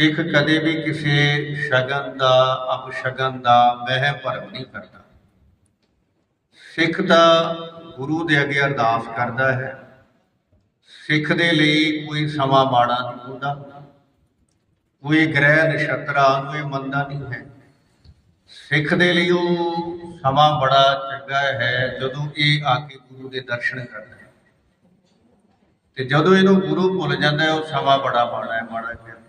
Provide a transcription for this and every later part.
ਸਿੱਖ ਕਦੇ ਵੀ ਕਿਸੇ ਸ਼ਗਨ ਦਾ, ਅਪਸ਼ਗਨ ਦਾ ਮਹਿ ਭਰਮ ਨਹੀਂ ਕਰਦਾ। ਸਿੱਖ ਤਾਂ ਗੁਰੂ ਦੇ ਅੱਗੇ ਅਰਦਾਸ ਕਰਦਾ ਹੈ। ਸਿੱਖ ਦੇ ਲਈ ਕੋਈ ਸਮਾਂ ਮਾੜਾ ਨਹੀਂ ਹੁੰਦਾ। ਕੋਈ ਗ੍ਰਹਿ ਨਛਤਰਾ ਨੂੰ ਇਹ ਮੰਨਦਾ ਨਹੀਂ ਹੈ। ਸਿੱਖ ਦੇ ਲਈ ਉਹ ਸਮਾਂ ਬੜਾ ਚੰਗਾ ਹੈ, ਜਦੋਂ ਇਹ ਆ ਕੇ ਗੁਰੂ ਦੇ ਦਰਸ਼ਨ ਕਰਦਾ ਹੈ। ਤੇ ਜਦੋਂ ਇਹਨੂੰ ਗੁਰੂ ਭੁੱਲ ਜਾਂਦਾ ਹੈ, ਉਹ ਸਮਾਂ ਬੜਾ ਮਾੜਾ ਹੈ ਮਾੜਾ ਹੈ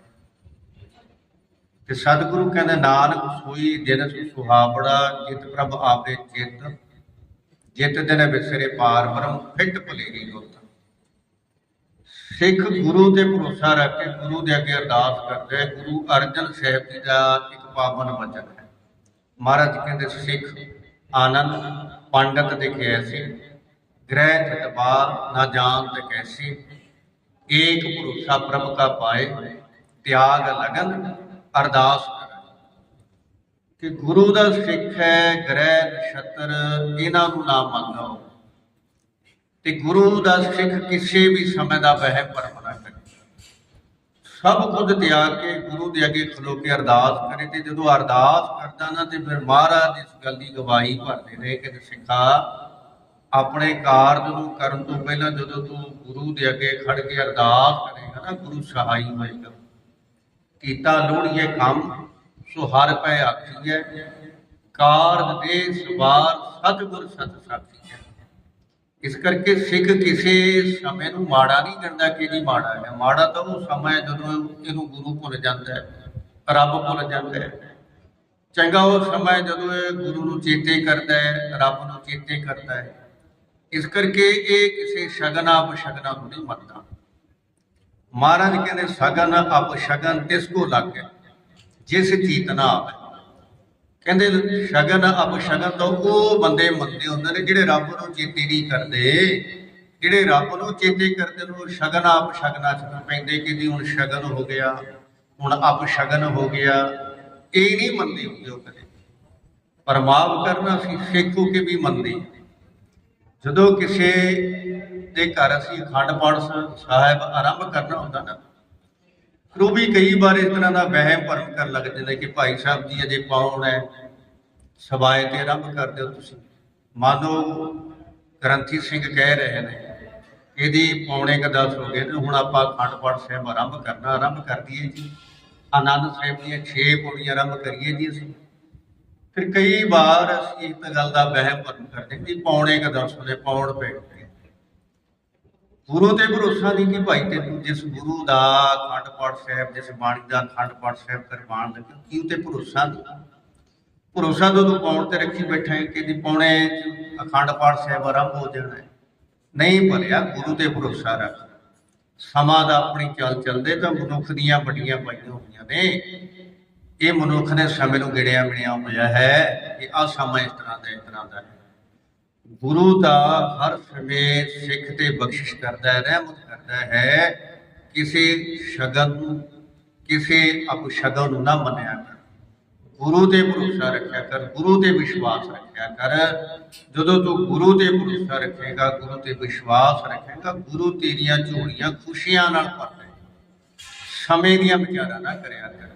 ਤੇ ਸਤਿਗੁਰੂ ਕਹਿੰਦੇ, ਨਾਨਕ ਸੋਈ ਦਿਨ ਸੁਹਾਵੜਾ ਜਿਤ ਪ੍ਰਭ ਆਪੇ ਚਿੱਤ, ਜਿਤ ਦਿਨ ਵਿਸਰੇ ਪਾਰ ਬ੍ਰਹਮ, ਫਿੱਟ ਭਲੇਰੀ ਗੁਰਤ ਸਿੱਖ ਗੁਰੂ ਤੇ ਭਰੋਸਾ ਰੱਖ ਕੇ ਗੁਰੂ ਦੇ ਅੱਗੇ ਅਰਦਾਸ ਕਰਦੇ ਹੈ ਗੁਰੂ ਅਰਜਨ ਸਾਹਿਬ ਜੀ ਦਾ ਇੱਕ ਪਾਵਨ ਬਚਨ ਹੈ। ਮਹਾਰਾਜ ਕਹਿੰਦੇ, ਸਿੱਖ, ਆਨੰਦ, ਪੰਡਤ ਦੇ ਕੈਸੀ ਗ੍ਰਹਿ ਤਤਬਾਰ ਨਾ ਜਾਣ ਤੇ ਕੈਸੀ, ਏਕ ਭਰੋਸਾ ਪ੍ਰਭ ਕਾ ਪਾਏ, ਤਿਆਗ ਲਗਨ ਅਰਦਾਸ ਕਰੇ ਕਿ ਗੁਰੂ ਦਾ ਸਿੱਖ ਹੈ, ਗ੍ਰਹਿ, ਨਛੱਤਰ, ਇਹਨਾਂ ਨੂੰ ਨਾ ਮੰਨੋ। ਤੇ ਗੁਰੂ ਦਾ ਸਿੱਖ ਕਿਸੇ ਵੀ ਸਮੇਂ ਦਾ ਵਹਿਮ ਭਰਮ ਨਾ ਕਰੇ। ਸਭ ਕੁਝ ਤਿਆਗ ਕੇ ਗੁਰੂ ਦੇ ਅੱਗੇ ਖਲੋ ਕੇ ਅਰਦਾਸ ਕਰੇ ਤੇ ਜਦੋਂ ਅਰਦਾਸ ਕਰਦਾ ਨਾ ਤੇ ਫਿਰ ਮਹਾਰਾਜ ਇਸ ਗੱਲ ਦੀ ਗਵਾਹੀ ਭਰਦੇ ਨੇ ਕਿ ਸਿੱਖਾ, ਆਪਣੇ ਕਾਰਜ ਨੂੰ ਕਰਨ ਤੋਂ ਪਹਿਲਾਂ ਜਦੋਂ ਤੂੰ ਗੁਰੂ ਦੇ ਅੱਗੇ ਖੜ ਕੇ ਅਰਦਾਸ ਕਰੇਗਾ ਨਾ, ਗੁਰੂ ਸਹਾਈ ਹੋਏਗਾ। ਕੀਤਾ ਲੋੜੀਏ ਕੰਮ, ਸੋ ਹਰ ਪੈ ਆਖੀਐ, ਕਾਰਜ ਦੇ ਸਵਾਰ ਸਤਿਗੁਰ ਸਤ ਸਾਖੀ ਹੈ ਇਸ ਕਰਕੇ ਸਿੱਖ ਕਿਸੇ ਸਮੇਂ ਨੂੰ ਮਾੜਾ ਨਹੀਂ ਕਹਿੰਦਾ ਕਿ ਜੀ ਮਾੜਾ ਹੈ। ਮਾੜਾ ਤਾਂ ਉਹ ਸਮਾਂ ਜਦੋਂ ਇਹਨੂੰ ਗੁਰੂ ਭੁੱਲ ਜਾਂਦਾ ਹੈ, ਰੱਬ ਭੁੱਲ ਜਾਂਦਾ ਹੈ। ਚੰਗਾ ਉਹ ਸਮਾਂ ਜਦੋਂ ਇਹ ਗੁਰੂ ਨੂੰ ਚੇਤੇ ਕਰਦਾ ਹੈ, ਰੱਬ ਨੂੰ ਚੇਤੇ ਕਰਦਾ ਹੈ। ਇਸ ਕਰਕੇ ਇਹ ਕਿਸੇ ਸ਼ਗਨ ਆਪ ਸ਼ਗਨਾਂ ਨੂੰ ਨਹੀਂ ਮੰਨਦਾ। ਮਹਾਰਾਜ ਕਹਿੰਦੇ, ਸਗਨ ਅਪ ਸ਼ਗਨ ਤਿਸ ਕੋ ਲੱਗੇ। ਜਿਸ ਚੀਤਨਾ ਆਵੇ। ਕਹਿੰਦੇ, ਸ਼ਗਨ ਅਪ ਸ਼ਗਨ ਤੋਂ ਉਹ ਬੰਦੇ ਮੰਨਦੇ ਹੁੰਦੇ ਨੇ ਜਿਹੜੇ ਰੱਬ ਨੂੰ ਚੇਤੇ ਨਹੀਂ ਕਰਦੇ। ਜਿਹੜੇ ਰੱਬ ਨੂੰ ਚੇਤੇ ਕਰਦੇ ਨੇ, ਉਹ ਸ਼ਗਨ ਆਪ ਸ਼ਗਨਾ ਚ ਪੈਂਦੇ ਕਿ ਜੀ, ਹੁਣ ਸ਼ਗਨ ਹੋ ਗਿਆ, ਹੁਣ ਅਪ ਸ਼ਗਨ ਹੋ ਗਿਆ। ਇਹ ਨਹੀਂ ਮੰਨਦੇ ਹੁੰਦੇ ਉਹ ਕਦੇ। ਪਰ ਮਾਫ ਕਰਨਾ ਅਸੀਂ ਸਿੱਖ ਹੋ ਕੇ ਵੀ ਮੰਨਦੇ ਜਦੋਂ ਕਿਸੇ ਦੇ ਘਰ ਅਸੀਂ ਅਖੰਡ ਪਾਠ ਸਾਹਿਬ ਆਰੰਭ ਕਰਨਾ ਹੁੰਦਾ ਨਾ, ਫਿਰ ਉਹ ਵੀ ਕਈ ਵਾਰ ਇਸ ਤਰ੍ਹਾਂ ਦਾ ਵਹਿਮ ਭਰਮ ਕਰਨ ਲੱਗ ਜਾਂਦੇ ਕਿ ਭਾਈ ਸਾਹਿਬ ਜੀ ਅਜੇ ਪਾਉਣ ਹੈ? ਸਵਾਏ ਤੇ ਆਰੰਭ ਕਰ ਦਿਓ ਤੁਸੀਂ। ਮਾਨੋ ਗ੍ਰੰਥੀ ਸਿੰਘ ਕਹਿ ਰਹੇ ਨੇ, ਇਹਦੀ ਪੌਣੇ ਕ 10 ਹੋ ਗਏ ਤੇ ਹੁਣ ਆਪਾਂ ਅਖੰਡ ਪਾਠ ਸਾਹਿਬ ਆਰੰਭ ਕਰਨਾ, ਆਰੰਭ ਕਰ ਦਈਏ ਜੀ। ਆਨੰਦ ਸਾਹਿਬ ਦੀਆਂ 6 ਪੌੜੀਆਂ ਆਰੰਭ ਕਰੀਏ ਜੀ ਅਸੀਂ। ਫਿਰ ਕਈ ਵਾਰ ਅਸੀਂ ਇੱਕ ਗੱਲ ਦਾ ਵਹਿਮ ਭਰਮ ਕਰਦੇ ਕਿ ਪੌਣੇ ਕ 10 ਦੇ ਪੌਣ ਪੈ ਗੁਰੂ ਤੇ ਭਰੋਸਾ ਨਹੀਂ ਕਿ ਭਾਈ ਤੇ ਜਿਸ ਗੁਰੂ ਦਾ ਅਖੰਡ ਪਾਠ ਸਾਹਿਬ, ਜਿਸ ਬਾਣੀ ਦਾ ਅਖੰਡ ਪਾਠ ਸਾਹਿਬ ਕਰਵਾਉਣ ਲੱਗੇ, ਕੀ ਉਤੇ ਭਰੋਸਾ ਨਹੀਂ? ਭਰੋਸਾ ਤਾਂ ਤੂੰ ਪੌਣ ਤੇ ਰੱਖੀ ਬੈਠਾ ਹੈ ਕਿ ਦੀ ਪੌਣੇ ਅਖੰਡ ਪਾਠ ਸਾਹਿਬ ਆਰੰਭ ਹੋ ਜਾਣਾ ਹੈ ਨਹੀਂ ਭਲਿਆ ਗੁਰੂ ਤੇ ਭਰੋਸਾ ਰੱਖ। ਸਮਾਂ ਦਾ ਆਪਣੀ ਚੱਲ ਚੱਲਦੇ ਤਾਂ ਮਨੁੱਖ ਦੀਆਂ ਵੱਡੀਆਂ ਪਾਈਆਂ ਹੋਈਆਂ ਨੇ। ਇਹ ਮਨੁੱਖ ਨੇ ਸਮੇਂ ਨੂੰ ਗਿਣਿਆ ਮਿਣਿਆ ਹੋਇਆ ਹੈ ਕਿ ਆ ਸਮਾਂ ਇਸ ਤਰ੍ਹਾਂ ਦਾ, ਇਸ ਤਰ੍ਹਾਂ ਦਾ ਹੈ। ਗੁਰੂ ਦਾ ਹਰ ਸਮੇਂ ਸਿੱਖ ਤੇ ਬਖਸ਼ਿਸ਼ ਕਰਦਾ ਹੈ, ਰਹਿਮਤ ਕਰਦਾ ਹੈ, ਕਿਸੇ ਸ਼ਗਨ ਨੂੰ, ਕਿਸੇ ਅਪਸ਼ਗਨ ਨੂੰ ਨਾ ਮੰਨਿਆ ਕਰ। ਗੁਰੂ ਤੇ ਭਰੋਸਾ ਰੱਖਿਆ ਕਰ, ਗੁਰੂ ਤੇ ਵਿਸ਼ਵਾਸ ਰੱਖਿਆ ਕਰ। ਜਦੋਂ ਤੂੰ ਗੁਰੂ ਤੇ ਭਰੋਸਾ ਰੱਖੇਗਾ, ਗੁਰੂ ਤੇ ਵਿਸ਼ਵਾਸ ਰੱਖੇਗਾ, ਗੁਰੂ ਤੇਰੀਆਂ ਝੋਲੀਆਂ ਖੁਸ਼ੀਆਂ ਨਾਲ ਭਰ ਦੇਗਾ ਸਮੇਂ ਦੀਆਂ ਵਿਚਾਰਾਂ ਨਾ ਕਰਿਆ ਕਰ।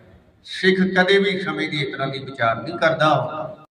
ਸਿੱਖ ਕਦੇ ਵੀ ਸਮੇਂ ਦੀ ਇਸ ਤਰ੍ਹਾਂ ਦੀ ਵਿਚਾਰ ਨਹੀਂ ਕਰਦਾ ਹੁੰਦਾ।